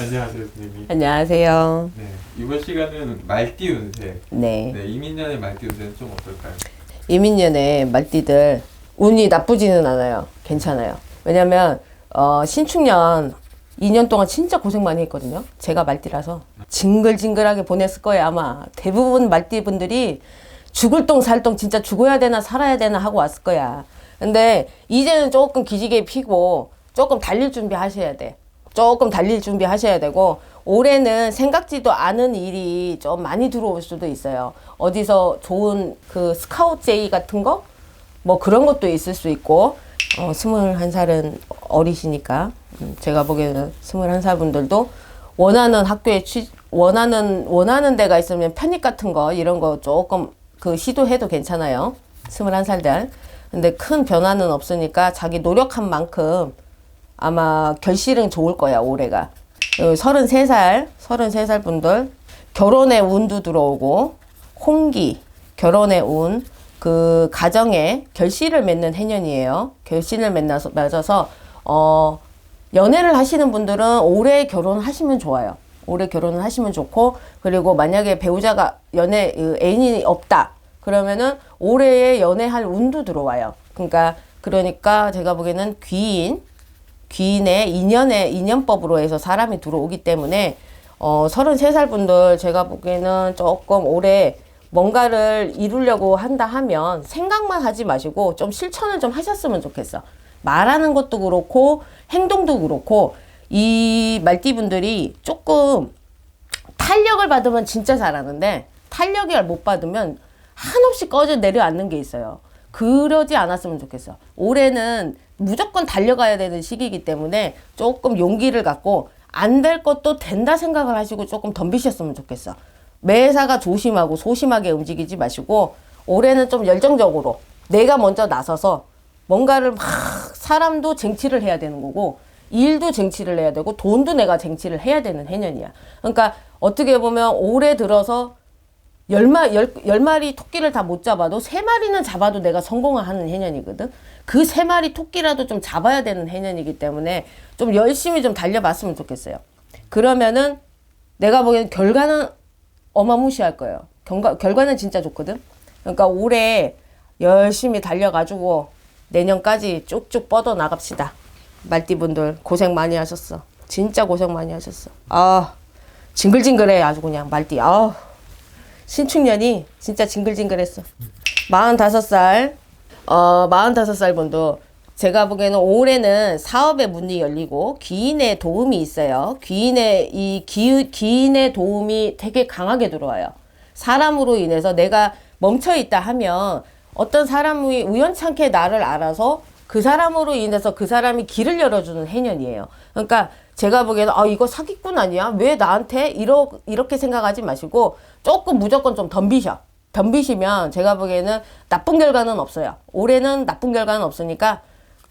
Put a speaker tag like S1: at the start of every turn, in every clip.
S1: 안녕하세요, 선생님.
S2: 안녕하세요.
S1: 네, 이번 시간은 말띠 운세.
S2: 네.
S1: 네, 이민년의 말띠 운세는 좀 어떨까요?
S2: 이민년의 말띠들 운이 나쁘지는 않아요. 괜찮아요. 왜냐면 어, 신축년 2년 동안 진짜 고생 많이 했거든요. 제가 말띠라서 징글징글하게 보냈을 거예요. 아마 대부분 말띠 분들이 죽을 똥 살 똥 진짜 죽어야 되나 살아야 되나 하고 왔을 거야. 근데 이제는 조금 기지개 피고 조금 달릴 준비 하셔야 돼. 조금 달릴 준비 하셔야 되고 올해는 생각지도 않은 일이 좀 많이 들어올 수도 있어요. 어디서 좋은 그 스카우트 제이 같은 거? 뭐 그런 것도 있을 수 있고 어, 21살은 어리시니까 음, 제가 보기에는 21살 분들도 원하는 학교에 취 원하는 원하는 데가 있으면 편입 같은 거 이런 거 조금 그 시도해도 괜찮아요. 21살 들. 근데 큰 변화는 없으니까 자기 노력한 만큼 아마 결실은 좋을 거야, 올해가. 어, 33살, 33살 분들 결혼의 운도 들어오고 홍기, 결혼의 운, 그 가정에 결실을 맺는 해년이에요. 결실을 맺어서 어, 연애를 하시는 분들은 올해 결혼하시면 좋아요. 올해 결혼을 하시면 좋고 그리고 만약에 배우자가 연애 그 애인이 없다 그러면은 올해에 연애할 운도 들어와요. 그러니까 그러니까 제가 보기에는 귀인 귀인의 인연의 인연법으로 해서 사람이 들어오기 때문에 어 33살 분들 제가 보기에는 조금 올해 뭔가를 이루려고 한다 하면 생각만 하지 마시고 좀 실천을 좀 하셨으면 좋겠어. 말하는 것도 그렇고 행동도 그렇고 이 말띠 분들이 조금 탄력을 받으면 진짜 잘하는데 탄력을 못 받으면 한없이 꺼져 내려앉는 게 있어요. 그러지 않았으면 좋겠어. 올해는 무조건 달려가야 되는 시기이기 때문에 조금 용기를 갖고 안 될 것도 된다 생각을 하시고 조금 덤비셨으면 좋겠어. 매사가 조심하고 소심하게 움직이지 마시고 올해는 좀 열정적으로 내가 먼저 나서서 뭔가를 막 사람도 쟁취를 해야 되는 거고 일도 쟁취를 해야 되고 돈도 내가 쟁취를 해야 되는 해년이야. 그러니까 어떻게 보면 올해 들어서 열, 마, 열, 열 마리 토끼를 다 못 잡아도 세 마리는 잡아도 내가 성공을 하는 해년이거든. 그 세 마리 토끼라도 좀 잡아야 되는 해년이기 때문에 좀 열심히 좀 달려봤으면 좋겠어요. 그러면은 내가 보기엔 결과는 어마무시할 거예요. 결과, 결과는 진짜 좋거든. 그러니까 올해 열심히 달려가지고 내년까지 쭉쭉 뻗어 나갑시다. 말띠분들 고생 많이 하셨어. 진짜 고생 많이 하셨어. 아, 징글징글해 아주 그냥 말띠. 아, 신축년이 진짜 징글징글했어. 45살, 어, 45살 분도 제가 보기에는 올해는 사업의 문이 열리고 귀인의 도움이 있어요. 귀인의 이 기, 귀인의 도움이 되게 강하게 들어와요. 사람으로 인해서 내가 멈춰 있다 하면 어떤 사람이 우연찮게 나를 알아서 그 사람으로 인해서 그 사람이 길을 열어주는 해년이에요. 그러니까 제가 보기에는 아 이거 사기꾼 아니야? 왜 나한테 이러, 이렇게 생각하지 마시고 조금 무조건 좀 덤비셔. 덤비시면 제가 보기에는 나쁜 결과는 없어요. 올해는 나쁜 결과는 없으니까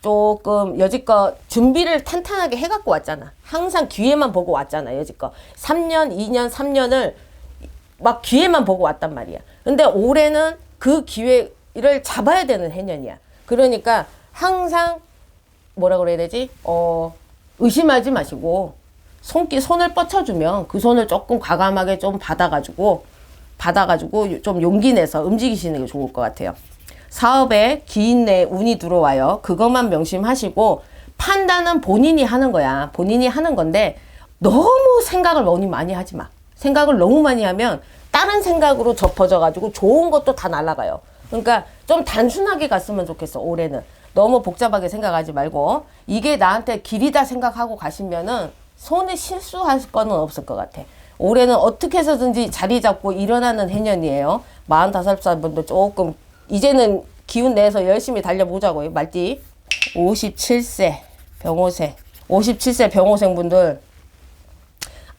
S2: 조금 여지껏 준비를 탄탄하게 해갖고 왔잖아. 항상 기회만 보고 왔잖아. 여지껏 3년, 2년, 3년을 막 기회만 보고 왔단 말이야. 근데 올해는 그 기회를 잡아야 되는 해년이야. 그러니까 항상 뭐라 그래야 되지? 어, 의심하지 마시고 손기 손을 뻗쳐주면 그 손을 조금 과감하게 좀 받아가지고 받아가지고 좀 용기 내서 움직이시는 게 좋을 것 같아요. 사업에 기인 내 운이 들어와요. 그것만 명심하시고 판단은 본인이 하는 거야. 본인이 하는 건데 너무 생각을 너무 많이 하지 마. 생각을 너무 많이 하면 다른 생각으로 접어져 가지고 좋은 것도 다 날아가요. 그러니까 좀 단순하게 갔으면 좋겠어. 올해는 너무 복잡하게 생각하지 말고 이게 나한테 길이다 생각하고 가시면은 손에 실수할 거는 없을 것 같아. 올해는 어떻게 해서든지 자리 잡고 일어나는 해년이에요. 45살 분도 조금 이제는 기운 내서 열심히 달려보자고요. 말띠 57세 병호생 57세 병호생 분들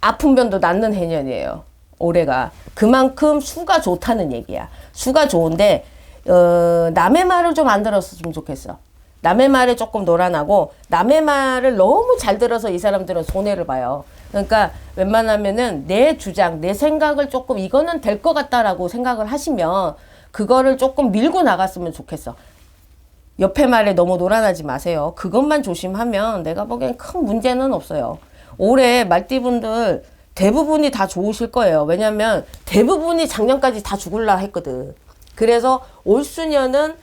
S2: 아픈 변도 낫는 해년이에요. 올해가 그만큼 수가 좋다는 얘기야. 수가 좋은데 어, 남의 말을 좀 안 들었으면 좋겠어. 남의 말에 조금 노란하고 남의 말을 너무 잘 들어서 이 사람들은 손해를 봐요. 그러니까 웬만하면은 내 주장, 내 생각을 조금 이거는 될 것 같다라고 생각을 하시면 그거를 조금 밀고 나갔으면 좋겠어. 옆에 말에 너무 노란하지 마세요. 그것만 조심하면 내가 보기엔 큰 문제는 없어요. 올해 말띠분들 대부분이 다 좋으실 거예요. 왜냐면 대부분이 작년까지 다 죽을라 했거든. 그래서 올 수년은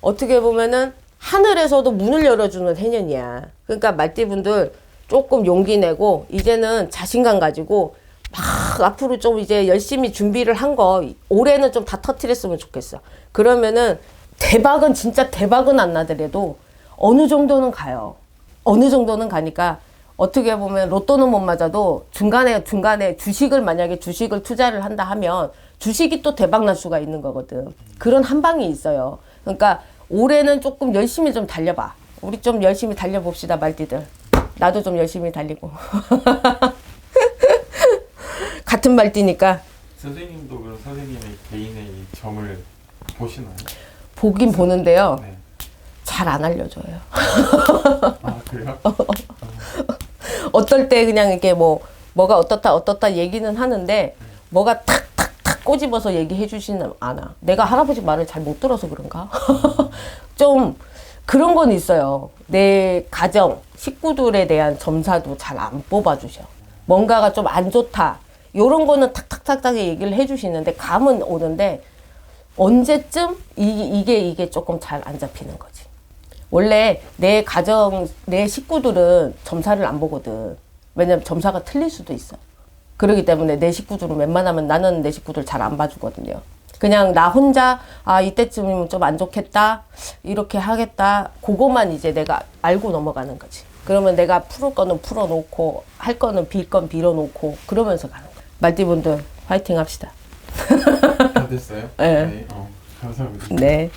S2: 어떻게 보면은 하늘에서도 문을 열어주는 해년이야. 그러니까 말띠분들 조금 용기 내고 이제는 자신감 가지고 막 앞으로 좀 이제 열심히 준비를 한 거 올해는 좀 다 터트렸으면 좋겠어. 그러면은 대박은 진짜 대박은 안 나더라도 어느 정도는 가요. 어느 정도는 가니까 어떻게 보면 로또는 못 맞아도 중간에 중간에 주식을 만약에 주식을 투자를 한다 하면 주식이 또 대박 날 수가 있는 거거든. 그런 한 방이 있어요. 그러니까 올해는 조금 열심히 좀 달려봐. 우리 좀 열심히 달려봅시다 말띠들. 나도 좀 열심히 달리고. 같은 말띠니까
S1: 선생님도 그럼 선생님의 개인의 이 점을 보시나요?
S2: 보긴 보는데요.
S1: 네.
S2: 잘 안 알려줘요.
S1: 아 그래요?
S2: 어떨 때 그냥 이렇게 뭐 뭐가 어떻다 어떻다 얘기는 하는데 뭐가 탁 탁탁 꼬집어서 얘기해 주지는 않아. 내가 할아버지 말을 잘 못 들어서 그런가? 좀 그런 건 있어요. 내 가정 식구들에 대한 점사도 잘 안 뽑아 주셔. 뭔가가 좀 안 좋다. 요런 거는 탁탁탁탁 얘기를 해 주시는데 감은 오는데 언제쯤 이, 이게 이게 조금 잘 안 잡히는 거지. 원래 내 가정, 내 식구들은 점사를 안 보거든. 왜냐면 점사가 틀릴 수도 있어. 그러기 때문에 내 식구들은 웬만하면 나는 내 식구들 잘 안 봐주거든요. 그냥 나 혼자, 아, 이때쯤이면 좀 안 좋겠다. 이렇게 하겠다. 그거만 이제 내가 알고 넘어가는 거지. 그러면 내가 풀을 거는 풀어놓고, 할 거는 빌 건 빌어놓고, 그러면서 가는 거야. 말띠분들, 화이팅 합시다.
S1: 다 됐어요?
S2: 네.
S1: 어, 감사합니다.
S2: 네.